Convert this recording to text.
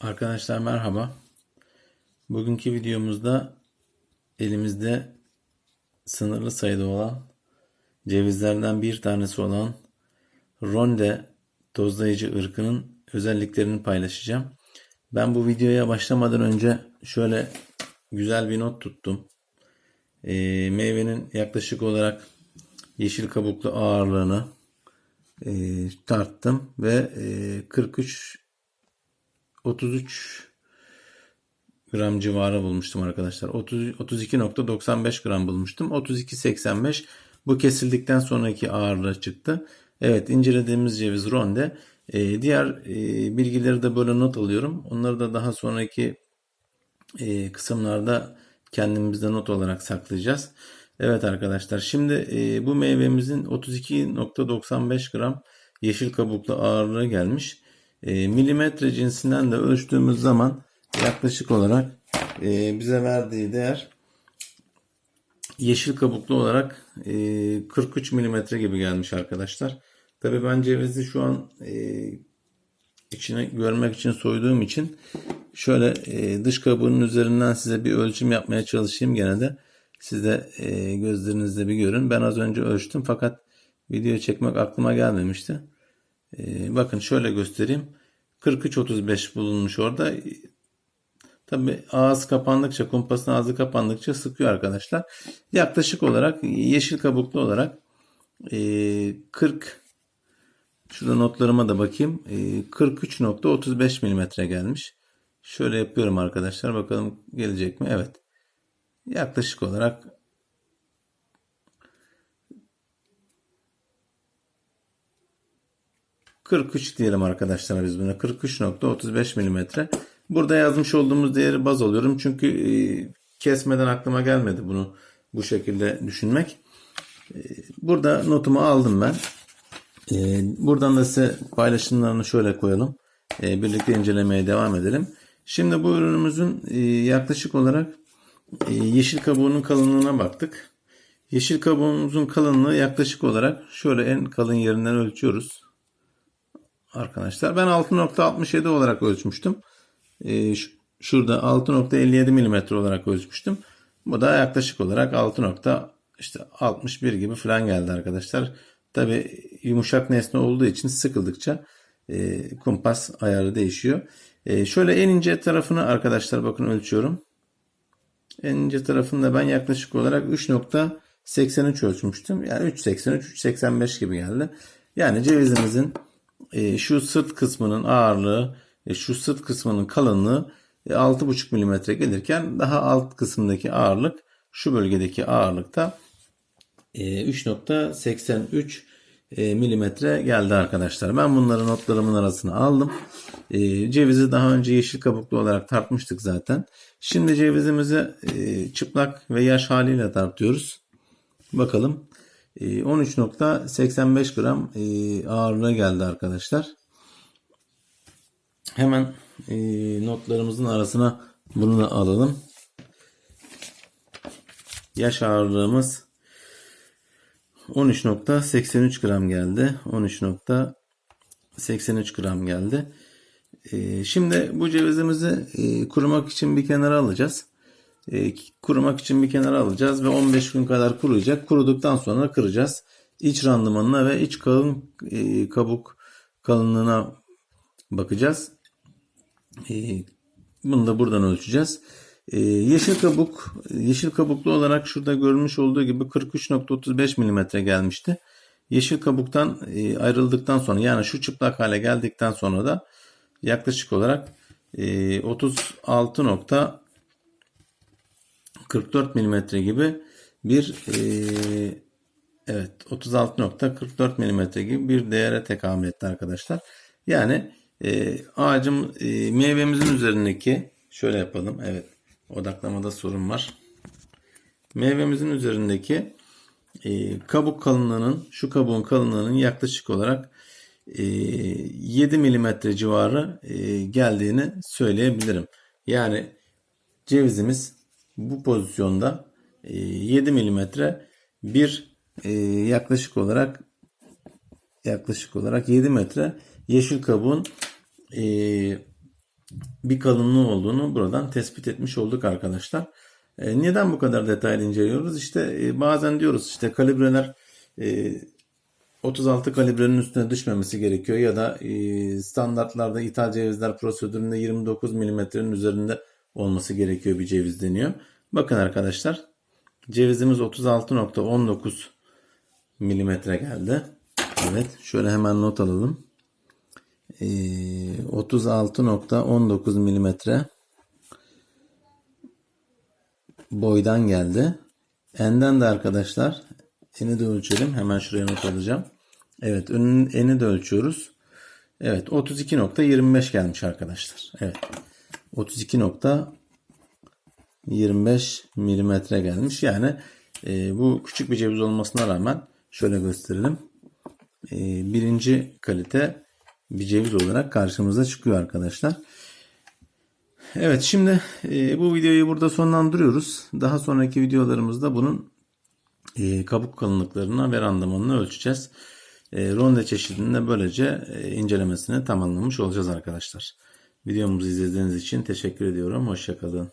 Arkadaşlar merhaba. Bugünkü videomuzda elimizde sınırlı sayıda olan cevizlerden bir tanesi olan Ronde tozlayıcı ırkının özelliklerini paylaşacağım. Ben bu videoya başlamadan önce şöyle güzel bir not tuttum. Ee, meyvenin yaklaşık olarak yeşil kabuklu ağırlığını e, tarttım ve e, 43 33 gram civarı bulmuştum arkadaşlar. 30, 32.95 gram bulmuştum. 32.85 bu kesildikten sonraki ağırlığı çıktı. Evet incelediğimiz ceviz ronde. Ee, diğer e, bilgileri de böyle not alıyorum. Onları da daha sonraki e, kısımlarda kendimizde not olarak saklayacağız. Evet arkadaşlar şimdi e, bu meyvemizin 32.95 gram yeşil kabuklu ağırlığı gelmiş. E, milimetre cinsinden de ölçtüğümüz zaman yaklaşık olarak e, bize verdiği değer yeşil kabuklu olarak e, 43 milimetre gibi gelmiş arkadaşlar. Tabii ben cevizi şu an e, içine görmek için soyduğum için şöyle e, dış kabuğunun üzerinden size bir ölçüm yapmaya çalışayım gene de. Siz e, gözlerinizle bir görün. Ben az önce ölçtüm fakat video çekmek aklıma gelmemişti. E, bakın şöyle göstereyim. 43.35 bulunmuş orada. Tabi ağız kapandıkça, kumpasın ağzı kapandıkça sıkıyor arkadaşlar. Yaklaşık olarak yeşil kabuklu olarak e, 40 şurada notlarıma da bakayım. E, 43.35 milimetre gelmiş. Şöyle yapıyorum arkadaşlar. Bakalım gelecek mi? Evet. Yaklaşık olarak ...43 diyelim arkadaşlar biz buna. 43.35 milimetre. Burada yazmış olduğumuz değeri baz alıyorum. Çünkü e, kesmeden aklıma gelmedi bunu bu şekilde düşünmek. E, burada notumu aldım ben. E, buradan da size paylaşımlarını şöyle koyalım. Birlikte incelemeye devam edelim. Şimdi bu ürünümüzün yaklaşık olarak yeşil kabuğunun kalınlığına baktık. Yeşil kabuğumuzun kalınlığı yaklaşık olarak şöyle en kalın yerinden ölçüyoruz. Arkadaşlar ben 6.67 olarak ölçmüştüm. Ee, şurada 6.57 mm olarak ölçmüştüm. Bu da yaklaşık olarak 6. işte 61 gibi falan geldi arkadaşlar. Tabi yumuşak nesne olduğu için sıkıldıkça e, kumpas ayarı değişiyor. E, şöyle en ince tarafını arkadaşlar bakın ölçüyorum. En ince tarafında ben yaklaşık olarak 3.83 ölçmüştüm. Yani 3.83 3.85 gibi geldi. Yani cevizimizin e, şu sırt kısmının ağırlığı e, şu sırt kısmının kalınlığı e, 6,5 mm gelirken daha alt kısımdaki ağırlık şu bölgedeki ağırlıkta e, 3.83 e, milimetre geldi arkadaşlar. Ben bunları notlarımın arasına aldım. E, cevizi daha önce yeşil kabuklu olarak tartmıştık zaten. Şimdi cevizimizi e, çıplak ve yaş haliyle tartıyoruz. Bakalım. E, 13.85 gram e, ağırlığı geldi arkadaşlar. Hemen e, notlarımızın arasına bunu da alalım. Yaş ağırlığımız 13.83 gram geldi. 13.83 gram geldi. E, şimdi bu cevizimizi e, kurumak için bir kenara alacağız e, kurumak için bir kenara alacağız ve 15 gün kadar kuruyacak. Kuruduktan sonra kıracağız. İç randımanına ve iç kalın e, kabuk kalınlığına bakacağız. E, bunu da buradan ölçeceğiz. Ee, yeşil kabuk, yeşil kabuklu olarak şurada görmüş olduğu gibi 43.35 mm gelmişti. Yeşil kabuktan e, ayrıldıktan sonra yani şu çıplak hale geldikten sonra da yaklaşık olarak e, 36. 44 mm gibi bir e, evet 36.44 mm gibi bir değere tekamül etti arkadaşlar. Yani e, ağacım e, meyvemizin üzerindeki şöyle yapalım. Evet odaklamada sorun var. Meyvemizin üzerindeki e, kabuk kalınlığının şu kabuğun kalınlığının yaklaşık olarak e, 7 mm civarı e, geldiğini söyleyebilirim. Yani cevizimiz bu pozisyonda e, 7 milimetre bir e, yaklaşık olarak yaklaşık olarak 7 metre yeşil kabuğun e, bir kalınlığı olduğunu buradan tespit etmiş olduk arkadaşlar. E, neden bu kadar detaylı inceliyoruz? İşte e, bazen diyoruz işte kalibreler e, 36 kalibrenin üstüne düşmemesi gerekiyor ya da e, standartlarda ithal cevizler prosedüründe 29 milimetrenin üzerinde olması gerekiyor bir ceviz deniyor. Bakın arkadaşlar cevizimiz 36.19 milimetre geldi. Evet şöyle hemen not alalım. E, 36.19 milimetre boydan geldi. Enden de arkadaşlar eni de ölçelim. Hemen şuraya not alacağım. Evet önün eni de ölçüyoruz. Evet 32.25 gelmiş arkadaşlar. Evet 32.25 milimetre gelmiş. Yani e, bu küçük bir ceviz olmasına rağmen şöyle gösterelim. E, birinci kalite bir ceviz olarak karşımıza çıkıyor arkadaşlar. Evet şimdi e, bu videoyu burada sonlandırıyoruz. Daha sonraki videolarımızda bunun e, kabuk kalınlıklarına ve randımanını ölçeceğiz. E, ronde çeşidinde böylece e, incelemesini tamamlamış olacağız arkadaşlar. Videomuzu izlediğiniz için teşekkür ediyorum. Hoşçakalın.